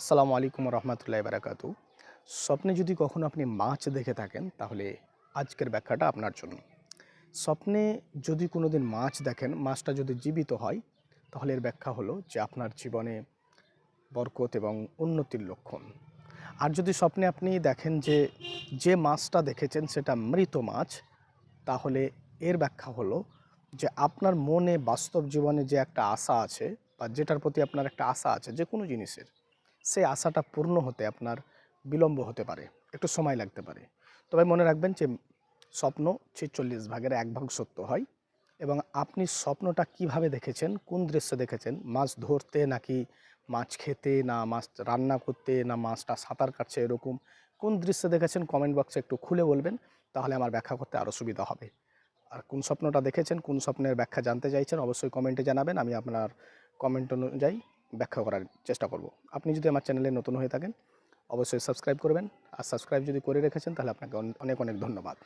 আসসালামু আলাইকুম রহমতুল্লাহ বারাকাতু। স্বপ্নে যদি কখনো আপনি মাছ দেখে থাকেন, তাহলে আজকের ব্যাখ্যাটা আপনার জন্য। স্বপ্নে যদি কোনো দিন মাছ দেখেন, মাছটা যদি জীবিত হয়, তাহলে এর ব্যাখ্যা হলো যে আপনার জীবনে বরকত এবং উন্নতির লক্ষণ। আর যদি স্বপ্নে আপনি দেখেন যে যে মাছটা দেখেছেন, সেটা মৃত মাছ, তাহলে এর ব্যাখ্যা হলো যে আপনার মনে বাস্তব জীবনে যে একটা আশা আছে, বা যেটার প্রতি আপনার একটা আশা আছে, যে কোনো জিনিসের সেই আশাটা পূর্ণ হতে আপনার বিলম্ব হতে পারে, একটু সময় লাগতে পারে। তবে মনে রাখবেন যে স্বপ্ন ছেচল্লিশ ভাগের এক ভাগ সত্য হয় এবং আপনি স্বপ্নটা কীভাবে দেখেছেন, কোন দৃশ্যে দেখেছেন? মাছ ধরতে নাকি মাছ খেতে, না মাছ রান্না করতে, না মাছটা সাঁতার কাটছে এরকম? কোন দৃশ্যে দেখেছেন? কমেন্ট বক্সে একটু খুলে বলবেন, তাহলে আমার ব্যাখ্যা করতে আরও সুবিধা হবে। আর কোন স্বপ্নটা দেখেছেন, কোন স্বপ্নের ব্যাখ্যা জানতে চাইছেন, অবশ্যই কমেন্টে জানাবেন, আমি আপনার কমেন্ট অনুযায়ী ব্যাখ্যা করার চেষ্টা করব। আপনি যদি আমার চ্যানেলে নতুন হয়ে থাকেন, অবশ্যই সাবস্ক্রাইব করবেন। আর সাবস্ক্রাইব যদি করে রেখেছেন, তাহলে আপনাকে অনেক অনেক ধন্যবাদ।